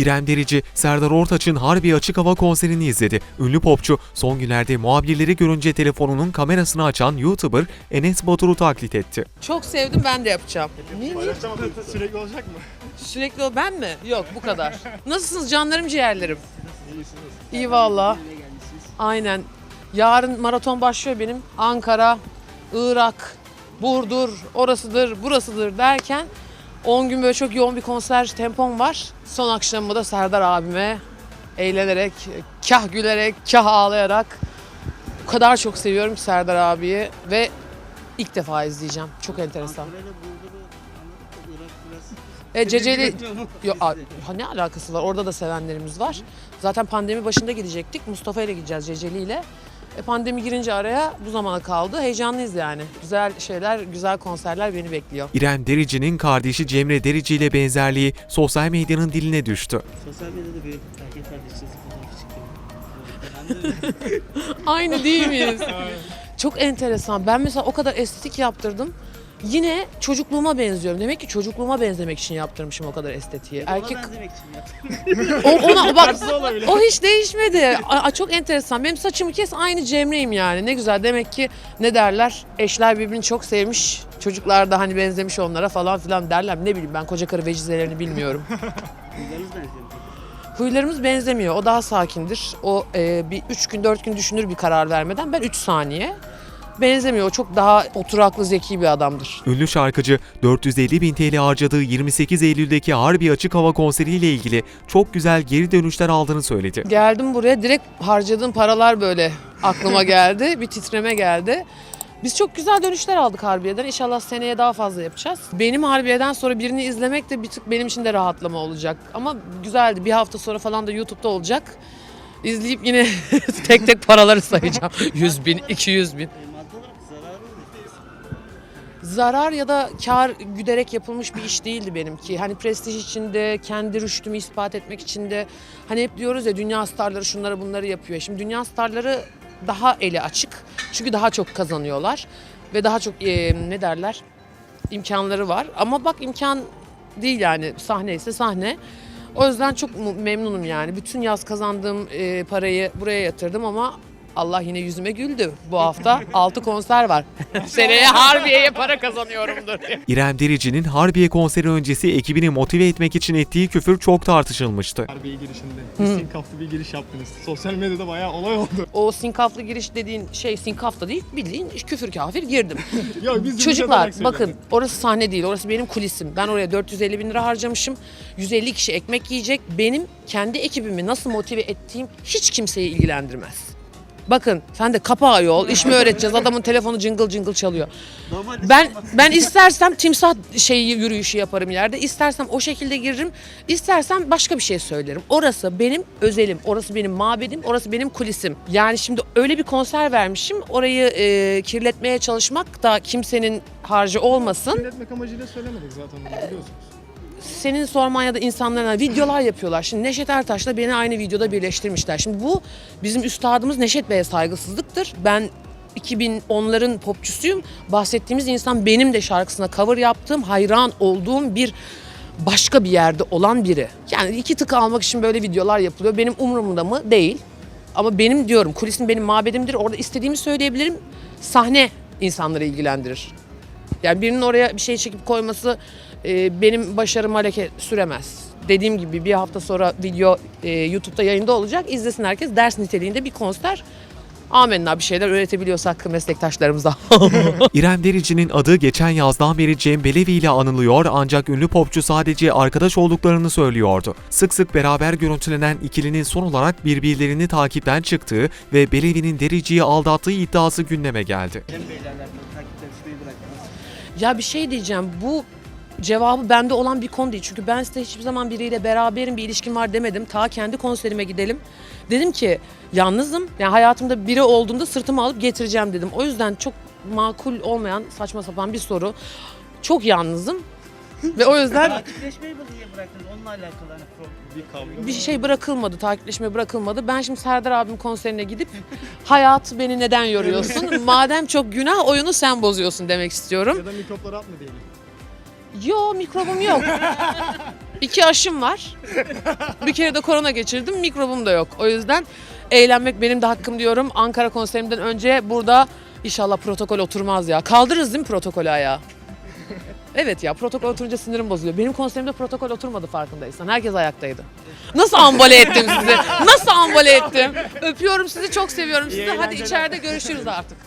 İrem Derici, Serdar Ortaç'ın Harbi Açık Hava konserini izledi. Ünlü popçu son günlerde muhabirleri görünce telefonunun kamerasını açan YouTuber Enes Batur'u taklit etti. Çok sevdim ben de yapacağım. Ne, ne? Sürekli olacak mı? Sürekli o ben mi? Yok bu kadar. Nasılsınız canlarım ciğerlerim? İyi valla. Aynen. Yarın maraton başlıyor benim. Ankara, Irak, Burdur, orasıdır, burasıdır derken 10 gün böyle çok yoğun bir konser tempom var. Son akşamımı da Serdar abime eğlenerek, kah gülerek, kah ağlayarak o kadar çok seviyorum ki Serdar abiyi ve ilk defa izleyeceğim. Çok enteresan. E, Ceceli... Yo, a- ne alakası var? Orada da sevenlerimiz var. Zaten pandemi başında gidecektik. Mustafa ile gideceğiz Ceceli ile. E, pandemi girince araya bu zamana kaldı. Heyecanlıyız yani. Güzel şeyler, güzel konserler beni bekliyor. İrem Derici'nin kardeşi Cemre Derici ile benzerliği sosyal medyanın diline düştü. Sosyal medyada bir erkek kardeşiniz fotoğrafı çıktı. Aynı değil miyiz? Çok enteresan. Ben mesela o kadar estetik yaptırdım. Yine çocukluğuma benziyorum. Demek ki çocukluğuma benzemek için yaptırmışım o kadar estetiği. Erkek... Ona benzemek için yaptım. o, ona bak olabilir. o hiç değişmedi. Aa, çok enteresan. Benim saçımı kes aynı Cemre'yim yani. Ne güzel. Demek ki ne derler? Eşler birbirini çok sevmiş. Çocuklar da hani benzemiş onlara falan filan derler. Ne bileyim ben koca karı vecizelerini bilmiyorum. Huylarınız benziyor? Huylarımız benzemiyor. O daha sakindir. O e, bir üç gün dört gün düşünür bir karar vermeden. Ben üç saniye. Benzemiyor. O çok daha oturaklı, zeki bir adamdır. Ünlü şarkıcı 450 bin TL harcadığı 28 Eylül'deki Harbi Açık Hava konseriyle ilgili çok güzel geri dönüşler aldığını söyledi. Geldim buraya direkt harcadığım paralar böyle aklıma geldi. Bir titreme geldi. Biz çok güzel dönüşler aldık Harbiye'den. İnşallah seneye daha fazla yapacağız. Benim Harbiye'den sonra birini izlemek de bir tık benim için de rahatlama olacak. Ama güzeldi. Bir hafta sonra falan da YouTube'da olacak. İzleyip yine tek tek paraları sayacağım. 100 bin, 200 bin. Zarar ya da kar güderek yapılmış bir iş değildi benimki. Hani prestij içinde, kendi rüştümü ispat etmek için de hani hep diyoruz ya dünya starları şunları bunları yapıyor. Şimdi dünya starları daha eli açık. Çünkü daha çok kazanıyorlar ve daha çok e, ne derler? imkanları var. Ama bak imkan değil yani sahne ise sahne. O yüzden çok memnunum yani. Bütün yaz kazandığım e, parayı buraya yatırdım ama Allah yine yüzüme güldü. Bu hafta 6 konser var. Seneye Harbiye'ye para kazanıyorumdur diye. İrem Derici'nin Harbiye konseri öncesi ekibini motive etmek için ettiği küfür çok tartışılmıştı. Harbiye girişinde. Bir sinkaflı bir giriş yaptınız. Sosyal medyada bayağı olay oldu. O sinkaflı giriş dediğin şey sinkafta değil bildiğin küfür kafir girdim. Yok biz Çocuklar bakın orası sahne değil orası benim kulisim. Ben oraya 450 bin lira harcamışım. 150 kişi ekmek yiyecek. Benim kendi ekibimi nasıl motive ettiğim hiç kimseyi ilgilendirmez. Bakın sen de kapağı yol, iş mi öğreteceğiz? Adamın telefonu cıngıl cıngıl çalıyor. Ben ben istersem timsah şeyi yürüyüşü yaparım yerde. istersem o şekilde giririm. istersem başka bir şey söylerim. Orası benim özelim. Orası benim mabedim. Orası benim kulisim. Yani şimdi öyle bir konser vermişim. Orayı e, kirletmeye çalışmak da kimsenin harcı olmasın. Dinletmek amacıyla söylemedik zaten bunu biliyorsunuz. Senin sorman ya da insanlara videolar yapıyorlar. Şimdi Neşet Ertaş'la beni aynı videoda birleştirmişler. Şimdi bu bizim üstadımız Neşet Bey'e saygısızlıktır. Ben 2010'ların popçusuyum. Bahsettiğimiz insan benim de şarkısına cover yaptığım, hayran olduğum bir başka bir yerde olan biri. Yani iki tık almak için böyle videolar yapılıyor. Benim umurumda mı? Değil. Ama benim diyorum kulisim benim mabedimdir. Orada istediğimi söyleyebilirim. Sahne insanları ilgilendirir. Yani birinin oraya bir şey çekip koyması e, benim başarıma leke süremez. Dediğim gibi bir hafta sonra video e, YouTube'da yayında olacak. İzlesin herkes. Ders niteliğinde bir konser. Amenna bir şeyler öğretebiliyorsak meslektaşlarımıza. İrem Derici'nin adı geçen yazdan beri Cem Belevi ile anılıyor ancak ünlü popçu sadece arkadaş olduklarını söylüyordu. Sık sık beraber görüntülenen ikilinin son olarak birbirlerini takipten çıktığı ve Belevi'nin Derici'yi aldattığı iddiası gündeme geldi. Cem Bey'le alakalı. Ya bir şey diyeceğim. Bu cevabı bende olan bir konu değil. Çünkü ben size hiçbir zaman biriyle beraberim bir ilişkim var demedim. Ta kendi konserime gidelim. Dedim ki yalnızım. Yani hayatımda biri olduğunda sırtımı alıp getireceğim dedim. O yüzden çok makul olmayan saçma sapan bir soru. Çok yalnızım. Ve o yüzden Takipleşmeyi mi niye bıraktınız? Onunla alakalı hani problem. Bir kavga. bir şey bırakılmadı, takipleşme bırakılmadı. Ben şimdi Serdar abim konserine gidip hayat beni neden yoruyorsun? Madem çok günah oyunu sen bozuyorsun demek istiyorum. Ya da mikropları atma diyelim. Yo mikrobum yok. İki aşım var. Bir kere de korona geçirdim. Mikrobum da yok. O yüzden eğlenmek benim de hakkım diyorum. Ankara konserimden önce burada inşallah protokol oturmaz ya. Kaldırırız değil mi protokolü ayağa? Evet ya protokol oturunca sinirim bozuluyor. Benim konserimde protokol oturmadı farkındaysan. Herkes ayaktaydı. Nasıl ambale ettim sizi? Nasıl ambale ettim? Öpüyorum sizi çok seviyorum sizi. Hadi içeride görüşürüz artık.